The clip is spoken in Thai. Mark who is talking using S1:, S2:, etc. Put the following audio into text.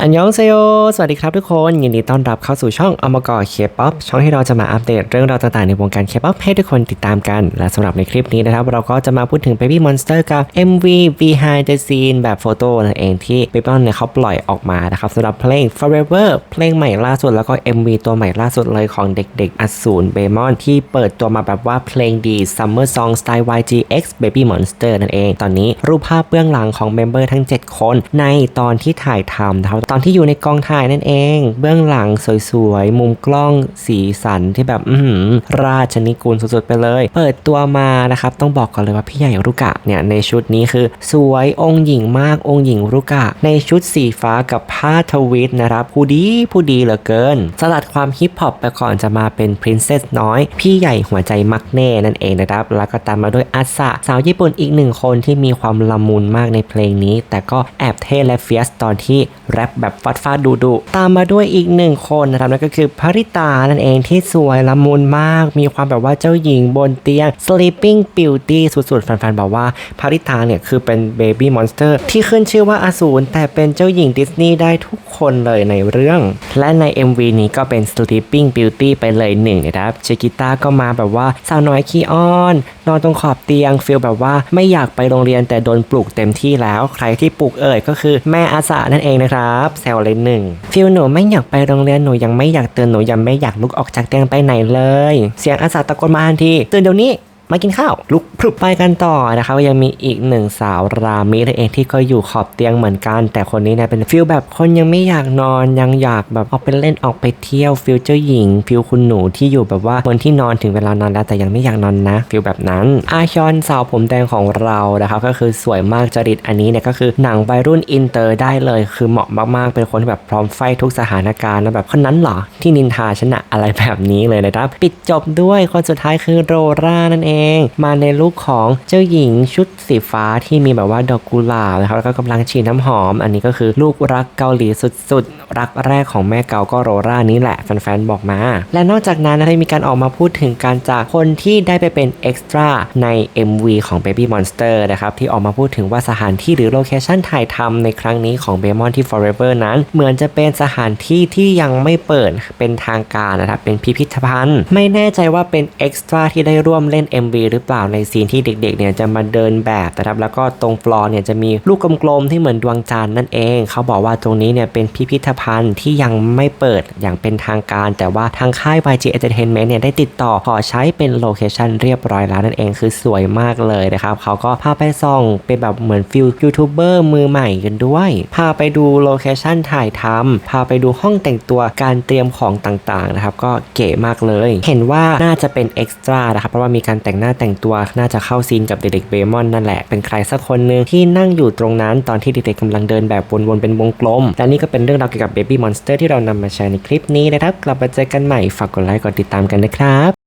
S1: อันยองเซโย สวัสดีครับทุกคน ยินดีต้อนรับเข้าสู่ช่องอมกอเคป๊อปช่องที่เราจะมาอัปเดตเรื่องราวต่างๆ ในวงการเคป๊อปให้ทุกคนติดตามกัน และสำหรับในคลิปนี้นะครับ เราก็จะมาพูดถึง Baby Monster กับ MV Behind the Scene แบบโฟโต้นั่นเองที่ Baby Monster เนี่ยเขาปล่อยออกมานะครับสำหรับเพลง Forever เพลงใหม่ล่าสุดแล้วก็ MV ตัวใหม่ล่าสุดเลยของเด็กๆ อสูรเบมอนที่เปิดตัวมาแบบว่าเพลงดี Summer Song Style YGX Baby Monster นั่นเอง ตอนนี้รูปภาพเบื้องหลังของเมมเบอร์ทั้ง 7 คน ในตอนที่ถ่ายทำนะครับตอนที่อยู่ในกองถ่ายนั่นเอง เบื้องหลังสวยๆ มุมกล้องสีสันที่แบบอืราชนิกูลสุดๆไปเลย เปิดตัวมานะครับต้องบอกก่อนเลยว่าพี่ใหญ่รุกะเนี่ยในชุดนี้คือสวยองค์หญิงมากองค์หญิงรุกะ ในชุดสีฟ้ากับผ้าทวิตนะครับผู้ดีผู้ดีเหลือเกิน สลัดความฮิปฮอปไปก่อนจะมาเป็นพรินเซสน้อย พี่ใหญ่หัวใจมักเน่นั่นเองนะครับแล้วก็ตามมาด้วยอาสะสาวญี่ปุ่นอีกหนึ่งคนที่มีความละมุนมากในเพลงนี้ แต่ก็แอบเท่และเฟียสตอนที่แรปแบบฟาดฟาดดูดูๆตามมาด้วยอีกหนึ่งคนนะครับนั่นก็คือภริตานั่นเองที่สวยละมุนมาก มีความแบบว่าเจ้าหญิงบนเตียง sleeping beauty สุดๆแฟนๆบอกว่าภริตาเนี่ยคือเป็น baby monster ที่ขึ้นชื่อว่าอสูรแต่เป็นเจ้าหญิงดิสนีย์ได้ทุกคนเลยในเรื่อง และใน MV นี้ก็เป็น sleeping beauty ไปเลยหนึ่งนะครับเชกิต้าก็มาแบบว่าสาวน้อยขี้อ้อน นอนตรงขอบเตียงฟีลแบบว่าไม่อยากไปโรงเรียนแต่โดนปลุกเต็มที่แล้ว ใครที่ปลุกเอ่ยก็คือแม่อาสานั่นเองนะครับแซวเลยหนึ่งฟิลหนูไม่อยากไปโรงเรียนหนูยังไม่อยากตื่นหนูยังไม่อยากลุกออกจากเตียงไปไหนเลย เสียงอาสาตะโกนมาทันทีตื่นเดี๋ยวนี้มากินข้าวลุก พรุบไปกันต่อนะครับยังมีอีกหนึ่งสาวรามินั่นเองที่ก็อยู่ขอบเตียงเหมือนกัน แต่คนนี้เนี่ยเป็นฟิลแบบคนยังไม่อยากนอนยังอยากแบบออกไปเล่นออกไปเที่ยวฟิลเจ้าหญิง ฟิลคุณหนูที่อยู่แบบว่าคนที่นอนถึงเวลานอนแล้วแต่ยังไม่อยากนอนนะฟิลแบบนั้น อาชอนสาวผมแดงของเรานะครับก็คือสวยมากจริตอันนี้เนี่ยก็คือหนังวัยรุ่นอินเตอร์ได้เลย คือเหมาะมากๆเป็นคนที่แบบพร้อมไฟทุกสถานการณ์นะแบบคนนั้นเหรอที่นินทาชนะอะไรแบบนี้เลยนะครับ ปิดจบด้วยคนสุดท้ายคือโรรานั่นเอง มาในลุคของเจ้าหญิงชุดสีฟ้าที่มีแบบว่าดอกกุหลาบนะครับแล้วก็กำลังฉีดน้ำหอม อันนี้ก็คือลูกรักเกาหลีสุดๆ รักแรกของแม่เกาก็โรรานี้แหละแฟนๆบอกมา และนอกจากนั้นนะได้มีการออกมาพูดถึงการจากคนที่ได้ไปเป็นเอ็กซ์ตร้าใน MV ของ Baby Monster นะครับที่ออกมาพูดถึงว่าสถานที่หรือโลเคชั่นถ่ายทำในครั้งนี้ของ b e m o n ที่ Forever นั้น เหมือนจะเป็นสถานที่ที่ยังไม่เปิดเป็นทางการนะครับเป็นพิพิธภัณฑ์ ไม่แน่ใจว่าเป็นเอ็กซ์ตร้าที่ได้ร่วมเล่น MV หรือเปล่าในซีนที่เด็กๆเนี่ยจะมาเดินแบบนะครับแล้วก็ตรงฟลอร์เนี่ยจะมีลูกกลมๆที่เหมือนดวงจันทร์นั่นเอง เขาบอกว่าตรงนี้เนี่ยเป็นพิพิธภัณฑ์ที่ยังไม่เปิดอย่างเป็นทางการ แต่ว่าทางค่าย YG Entertainment เนี่ยได้ติดต่อขอใช้เป็นโลเคชันเรียบร้อยแล้วนั่นเองคือสวยมากเลยนะครับเขาก็พาไปส่องเป็นแบบเหมือนฟิลยูทูบเบอร์มือใหม่กันด้วยพาไปดูโลเคชันถ่ายทำพาไปดูห้องแต่งตัวการเตรียมของต่างๆนะครับก็เก๋มากเลย เห็นว่าน่าจะเป็นเอ็กซ์ตร้านะครับเพราะว่ามีการแต่งหน้าแต่งตัวน่าจะเข้าซีนกับเด็กๆเบมอนนั่นแหละ เป็นใครสักคนหนึ่งที่นั่งอยู่ตรงนั้นตอนที่เด็กๆกำลังเดินแบบวนๆเป็นวงกลม และนี่ก็เป็นเรื่องราวเกี่ยวกับเบบี้มอนสเตอร์ที่เรานำมาแชร์ในคลิปนี้นะครับ กลับมาเจอกันใหม่ ฝากกดไลค์ กดติดตามกันนะครับ